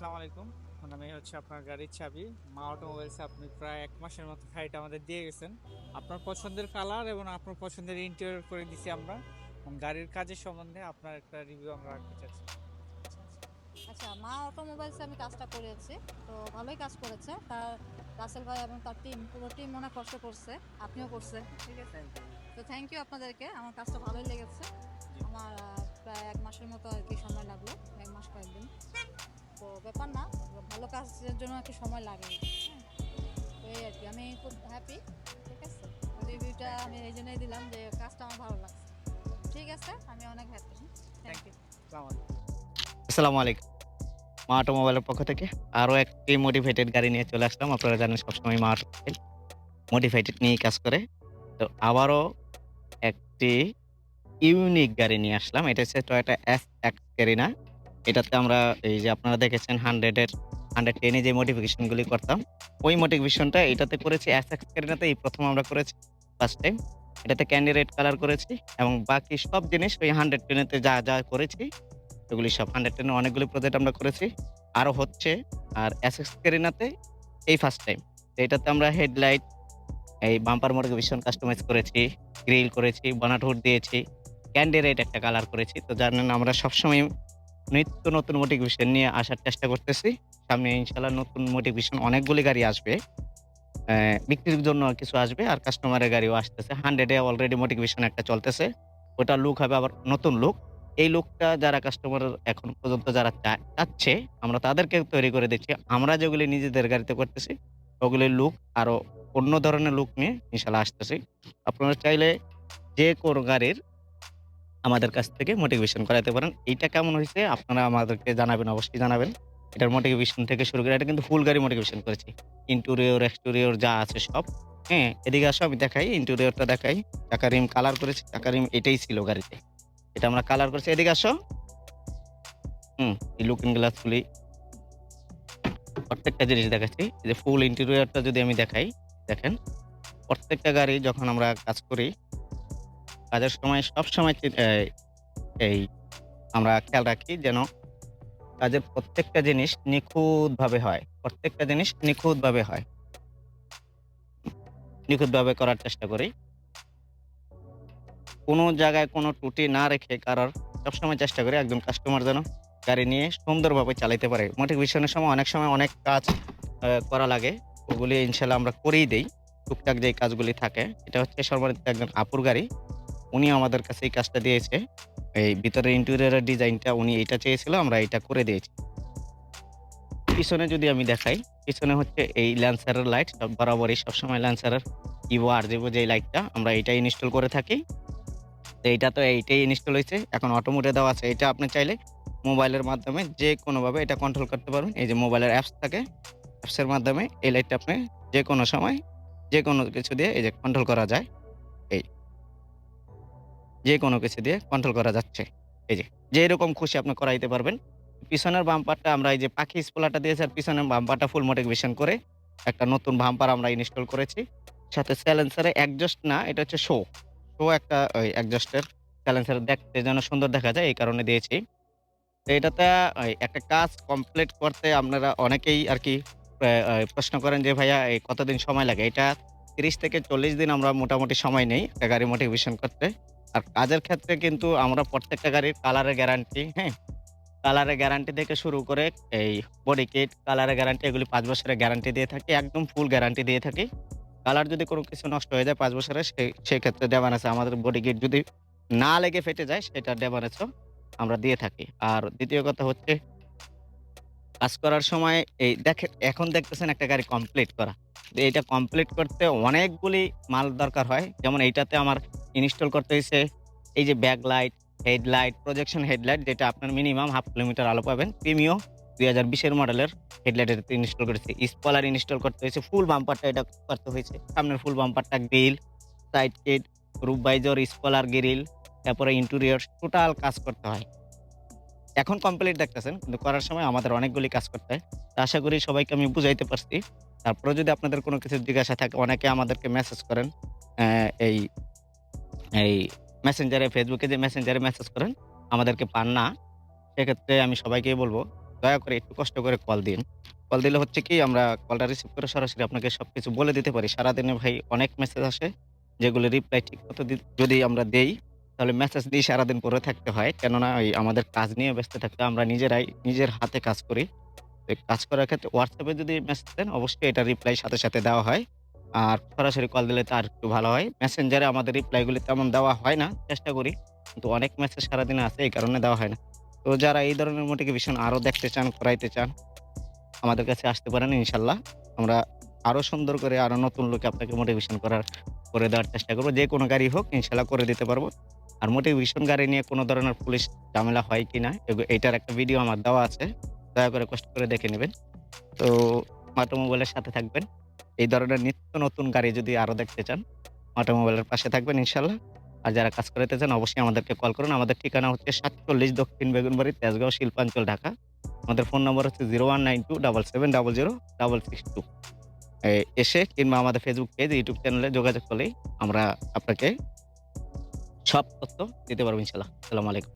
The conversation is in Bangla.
আসসালামু আলাইকুম। আমার নামে হচ্ছে আপনার গাড়ির চাবি। মা অটোমোবাইলসে আপনি প্রায় এক মাসের মতো গাড়িটা আমাদের দিয়ে গেছেন। আপনার পছন্দের কালার এবং আপনার পছন্দের ইন্টেরিয়র করে দিছি আমরা। এবং গাড়ির কাজের সম্বন্ধে আপনার একটা রিভিউ আমরা রাখতে চাচ্ছি। আচ্ছা মা অটোমোবাইলসে আমি কাজটা করেছি। তো ভালোই কাজ করেছে। তার রাসেল ভাই এবং তার টিম পুরো টিম মনে কষ্ট করছে। আপনিও করছেন। ঠিক আছে তো থ্যাংক ইউ আপনাদেরকে। আমার কাজটা ভালোই লেগেছে। আমার প্রায় এক মাসের মতো আর কি সময় লাগল। এক মাস কয়েকদিন। ব্যাপার না ভালো কাজের জন্য আর কি সময় লাগে। হ্যাঁ তো এই আর কি আমি খুব হ্যাপি ঠিক আছে? রিভিউটা আমি এই জন্যই দিলাম যে কাজটা আমার ভালো লাগছে। ঠিক আছে আমি অনেক হ্যাপি থ্যাংক ইউ আসসালামু আলাইকুম। আসসালামু আলাইকুম। মা অটোমোবাইলের পক্ষ থেকে আরও একটি মোটিভেটেড গাড়ি নিয়ে চলে আসলাম। আপনারা জানেন সবসময় মা অটোমোবাইল মোটিভেটেড নিয়েই কাজ করে। তো আবারও একটি ইউনিক গাড়ি নিয়ে আসলাম। এটা হচ্ছে টয়োটা এস এক্স ক্যারিনা এটাতে আমরা এই যে আপনারা দেখেছেন হান্ড্রেডের হান্ড্রেড টেনে যে মডিফিকেশনগুলি করতাম, ওই মডিফিকেশনটা এটাতে করেছি এক্স ক্যারিনাতে এই প্রথম আমরা করেছি ফার্স্ট টাইম এটাতে ক্যান্ডি রেড কালার করেছি এবং বাকি সব জিনিস ওই হান্ড্রেড টেনেতে যা যা করেছি এগুলি সব হান্ড্রেড টেনের অনেকগুলি প্রজেক্ট আমরা করেছি। আরও হচ্ছে, আর এসএক্স কেরিনাতে এই ফার্স্ট টাইম এটাতে আমরা হেডলাইট এই বাম্পার মডিফিকেশন কাস্টমাইজ করেছি গ্রিল করেছি হুড দিয়েছি ক্যান্ডিডেট একটা কালার করেছি। তো জানেন আমরা সবসময় নিত্য নতুন মোটিভেশন নিয়ে আসার চেষ্টা করতেছি। সামনে ইনশাল্লাহ নতুন মোটিভেশন অনেকগুলি গাড়ি আসবে। বিক্রির জন্য কিছু আসবে আর কাস্টমারের গাড়িও আসতেছে। হান্ড্রেডে অলরেডি মোটিভেশন একটা চলতেছে। ওটা লুক হবে আবার নতুন লুক এই লুকটা যারা কাস্টমার এখন পর্যন্ত যারা চাচ্ছে, আমরা তাদেরকে তৈরি করে দিচ্ছি। আমরা যেগুলি নিজেদের গাড়িতে করতেছি, ওগুলি লুক আরও অন্য ধরনের লুক নিয়ে ইনশাল্লাহ আসতেছি। আপনারা চাইলে যে কোনো গাড়ির আমাদের কাছ থেকে মোটিভেশন করাতে পারেন। এইটা কেমন হয়েছে আপনারা আমাদেরকে জানাবেন, অবশ্যই জানাবেন। এটার মোটিভেশন থেকে শুরু করে, এটা কিন্তু ফুল গাড়ি মোটিভেশন করেছি। ইন্টেরিয়র এক্সটেরিয়র যা আছে সব। হ্যাঁ এদিকে আসো, আমি দেখাই ইন্টেরিয়রটা দেখাই। চাকা রিম কালার করেছি, চাকা রিম এটাই ছিল গাড়িতে। এটা আমরা কালার করেছি। এদিকে আসো। হুম, এই লুকিং গ্লাসগুলি প্রত্যেকটা জিনিস দেখাচ্ছি। যে ফুল ইন্টেরিয়রটা যদি আমি দেখাই, দেখেন, প্রত্যেকটা গাড়ি যখন আমরা কাজ করি কাজের সময় সব সময় এই আমরা খেয়াল রাখি যেন কাজের প্রত্যেকটা জিনিস নিখুঁতভাবে হয়। প্রত্যেকটা জিনিস নিখুঁতভাবে হয়। নিখুঁতভাবে করার চেষ্টা করি। কোনো জায়গায় কোনো ত্রুটি না রেখে কারোর সবসময় চেষ্টা করি একজন কাস্টমার যেন গাড়ি নিয়ে সুন্দরভাবে চালাইতে পারে। মোটিভেশনের সময় অনেক সময় অনেক কাজ করা লাগে। ওগুলি ইনশাল্লাহ আমরা করেই দিই। টুকটাক যে কাজগুলি থাকে, এটা হচ্ছে সর্বনিম্ন একজন আপুর গাড়ি। উনি আমাদের কাছে এই কাজটা দিয়েছে। এই ভিতরের ইন্টেরিয়রের ডিজাইনটা উনি এইটা চেয়েছিল, আমরা এটা করে দিয়েছি। পিছনে যদি আমি দেখাই, পিছনে হচ্ছে এই ল্যান্সারের লাইট সব বরাবরই সবসময় ল্যান্সারের ইভো আর জিভো যে লাইটটা আমরা এইটা ইনস্টল করে থাকি। তো এইটা তো এইটাই ইনস্টল হয়েছে, এখন অটোমোটে দেওয়া আছে। এটা আপনি চাইলে মোবাইলের মাধ্যমে যে কোনোভাবে এটা কন্ট্রোল করতে পারবেন। এই যে মোবাইলের অ্যাপস থাকে অ্যাপসের মাধ্যমে এই লাইটটা আপনি যে কোনো সময় যে কোনো কিছু দিয়ে এই যে কন্ট্রোল করা যায়। এই যে কোনো কিছু দিয়ে কন্ট্রোল করা যাচ্ছে। এই যে যে এরকম খুশি আপনি করাইতে পারবেন। পিছনের বাম্পারটা আমরা এই যে পাখি স্পোলারটা দিয়েছি, আর পিছনের বাম্পারটা ফুল মোটিভেশন করে একটা নতুন বাম্পার আমরা ইনস্টল করেছি। সাথে স্যালেন্সারে অ্যাডজাস্ট না, এটা হচ্ছে শো শো একটা, ওই অ্যাডজাস্টের স্যালেন্সার দেখতে যেন সুন্দর দেখা যায়, এই কারণে দিয়েছি। তো এটাতে একটা কাজ কমপ্লিট করতে আপনারা অনেকেই আর কি প্রশ্ন করেন যে, ভাইয়া, এই কতদিন সময় লাগে? এটা তিরিশ থেকে চল্লিশ দিন আমরা মোটামুটি সময় নেই একটা গাড়ি মোটিভেশন করতে। আর কাজের ক্ষেত্রে কিন্তু আমরা প্রত্যেকটা গাড়ির কালারের গ্যারান্টি হ্যাঁ? কালারের গ্যারান্টি থেকে শুরু করে এই বডি কিট কালারের গ্যারান্টি এগুলি পাঁচ বছরের গ্যারান্টি দিয়ে থাকি, একদম ফুল গ্যারান্টি দিয়ে থাকি। কালার যদি কোনো কিছু নষ্ট হয়ে যায় পাঁচ বছরে সেই সেক্ষেত্রে ক্ষেত্রে আছে। আমাদের বডি কিট যদি না লেগে ফেটে যায় সেটা ড্যামারেজও আমরা দিয়ে থাকি। আর দ্বিতীয় কথা হচ্ছে কাজ করার সময় এই দেখে, এখন দেখতেছেন একটা গাড়ি কমপ্লিট করা। তো এইটা কমপ্লিট করতে অনেকগুলি মাল দরকার হয়। যেমন এইটাতে আমার ইনস্টল করতে হয়েছে এই যে back light headlight projection headlight যেটা আপনার মিনিমাম হাফ কিলোমিটার আলো পাবেন। প্রিমিও দুই হাজার বিশের মডেলের হেডলাইট হেডলাইটের ইনস্টল করেছে। স্পলার ইনস্টল করতে হয়েছে ফুল বাম্পারটা এটা করতে হয়েছে সামনের full বাম্পারটা grill side kit roof visor spoiler grill তারপরে ইন্টেরিয়র টোটাল কাজ করতে হয়। এখন কমপ্লিট দেখতেছেন, কিন্তু করার সময় আমাদের অনেকগুলি কাজ করতে হয়। তো আশা করি সবাইকে আমি বুঝাইতে পারছি। তারপরে যদি আপনাদের কোনো কিছু জিজ্ঞাসা থাকে, অনেকে আমাদেরকে মেসেজ করেন এই এই মেসেঞ্জারে ফেসবুকে যে মেসেঞ্জারে মেসেজ করেন, আমাদেরকে পান না, সেক্ষেত্রে আমি সবাইকেই বলব, দয়া করে একটু কষ্ট করে কল দিন। কল দিলে হচ্ছে কি, আমরা কলটা রিসিভ করে সরাসরি আপনাকে সব কিছু বলে দিতে পারি। সারাদিনে ভাই অনেক মেসেজ আসে, যেগুলো রিপ্লাই ঠিক মতো যদি আমরা দেই তাহলে মেসেজ দিয়ে সারাদিন পরে থাকতে হয়। কেননা ওই আমাদের কাজ নিয়ে ব্যস্ত থাকতে আমরা নিজেরাই নিজের হাতে কাজ করি। কাজ করার ক্ষেত্রে হোয়াটসঅ্যাপে যদি মেসেজ দেন, অবশ্যই এটা রিপ্লাই সাথে সাথে দেওয়া হয়। আর সরাসরি কল দিলে তো আর একটু ভালো হয়। মেসেঞ্জারে আমাদের রিপ্লাইগুলি তেমন দেওয়া হয় না, চেষ্টা করি। কিন্তু অনেক মেসেজ সারাদিনে আছে, এই কারণে দেওয়া হয় না। তো যারা এই ধরনের মোটিভেশন আরও দেখতে চান, করাইতে চান, আমাদের কাছে আসতে পারেন ইনশাল্লাহ। আমরা আরও সুন্দর করে আরও নতুন লোকে আপনাকে মোটিভেশন করার, করে দেওয়ার চেষ্টা করব। যে কোনো গাড়ি হোক, ইনশাল্লাহ করে দিতে পারব। আর মোটিভেশন গাড়ি নিয়ে কোনো ধরনের পুলিশ ঝামেলা হয় কি না এটার একটা ভিডিও আমার দেওয়া আছে। দয়া করে কষ্ট করে দেখে নেবেন। তো অটোমোবাইলের সাথে থাকবেন। এই ধরনের নিত্য নতুন গাড়ি যদি আরও দেখতে চান অটোমোবাইলের পাশে থাকবেন ইনশাল্লাহ। আর যারা কাজ করাতে চান, অবশ্যই আমাদেরকে কল করুন। আমাদের ঠিকানা হচ্ছে সাতচল্লিশ দক্ষিণ বেগুনবাড়ি, তেজগাঁও, শিল্পাঞ্চল, ঢাকা। আমাদের ফোন নম্বর হচ্ছে zero one nine two double seven double zero double six two. এসে কিংবা আমাদের ফেসবুক পেজ ইউটিউব চ্যানেলে যোগাযোগ করলেই আমরা আপনাকে সব তথ্য দিতে পারব ইনশাল্লাহ আসসালামু আলাইকুম।